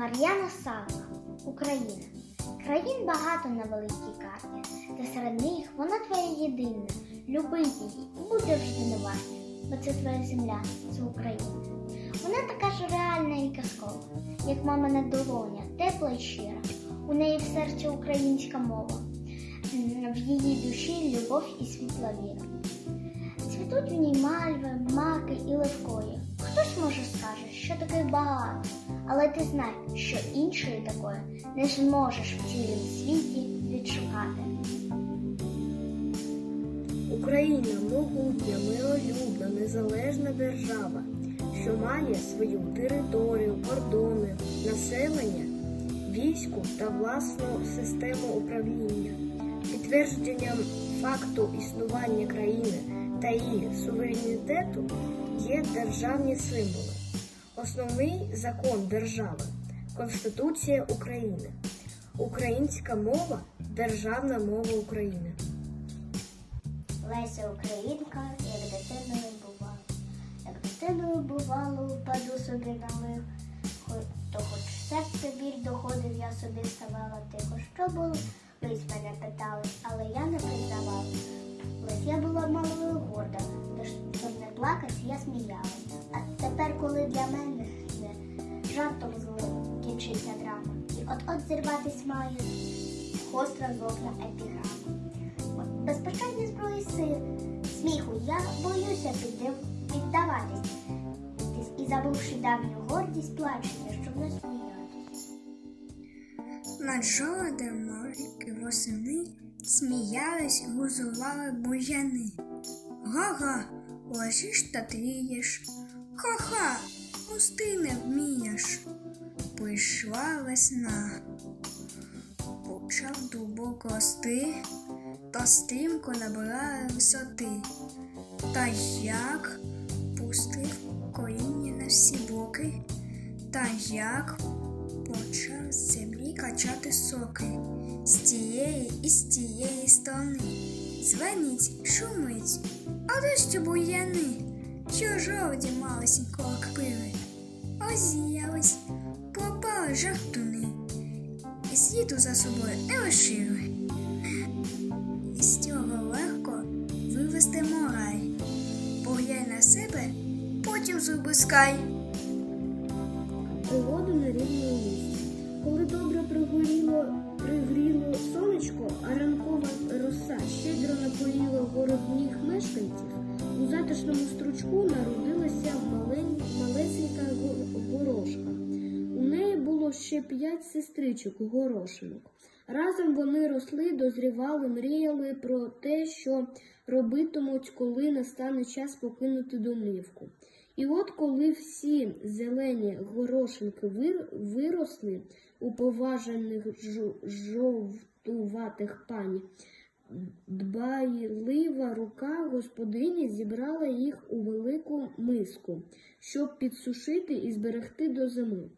Мар'яна Савка, Україна. Країн багато на великій карті, та серед них вона твоя єдина. Люби її і завжди не варті, бо це твоя земля, це Україна. Вона така ж реальна і казкова, як мамина долоня, тепла й щира. У неї в серці українська мова, в її душі любов і світла віра. Цвітуть в ній мальви, маки і левкої. Хтось може скаже, що таких багато, але ти знай, що іншої такої не зможеш в цілім світі відшукати. Україна могутня, миролюбна, незалежна держава, що має свою територію, кордони, населення, військо та власну систему управління. Підтвердженням факту існування країни та її суверенітету є державні символи. Основний закон держави Конституція України. Українська мова державна мова України. Леся Українка, як дитиною бувало. Як дитиною бувало, впаду собі на мив, то хоч серце біль доходив, я собі ставала тихо. Що було? Лись мене питали, плакати, я сміялась. А тепер, коли для мене жартом злим кінчиться драма, і от-от зірватись має гостра зокна епіграма. Безпечення зброї сил, сміху, я боюся піддив, піддаватись. І забувши давню гордість, плачення, щоб не сміятись. Над жолодом морки восени сміялись, гузували бур'яни. Га-га, лежиш та трієш. Ха-ха, пусти не вмієш. Прийшла весна. Почав дубок рости, та стрімко набирає висоти. Та як пустив коріння на всі боки, та як почав з землі качати соки з тієї і з тієї сторони. Звенить, шумить, а де ще бур'яни, що жовті малесенького кпили. Озіялись, пропали жартуни, і сліду за собою не лишили. І з цього легко вивести мораль. Поглянь на себе, потім зуби скай. Пригоду на рівному місці. Коли добре пригоріло, пригріло сонечко, мешканців, у затишному стручку народилася малесенька горошка. У неї було ще п'ять сестричок горошинок. Разом вони росли, дозрівали, мріяли про те, що робитимуть, коли настане час покинути домівку. І от коли всі зелені горошинки виросли у поважаних жу- жовтуватих пані, дбайлива рука господині зібрала їх у велику миску, щоб підсушити і зберегти до зими.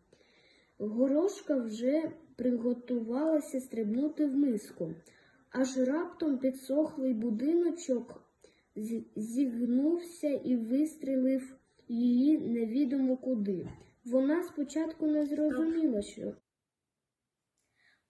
Горошка вже приготувалася стрибнути в миску, аж раптом підсохлий будиночок зігнувся і вистрілив її невідомо куди. Вона спочатку не зрозуміла, що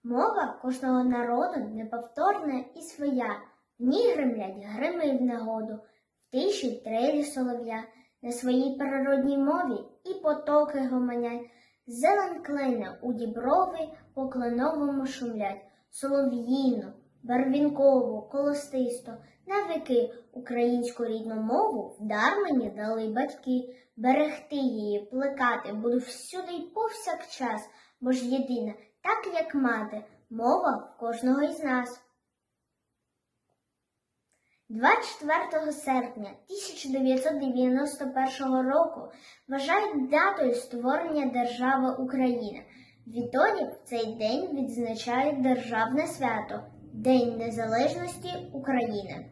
Мова кожного народу неповторна і своя. В ній гримлять грими в негоду, в тиші трелі солов'я, на своїй природній мові і потоки гомонять. Зелень клине у діброви по кленовому шумлять, солов'їну, барвінкову, колостисто, на віки українську рідну мову в дар мені дали батьки. Берегти її, плекати буду всюди й повсякчас, бо ж єдина, так як мати, мова кожного із нас. 24 серпня 1991 року вважають датою створення держави Україна. Відтоді в цей день відзначають державне свято День Незалежності України.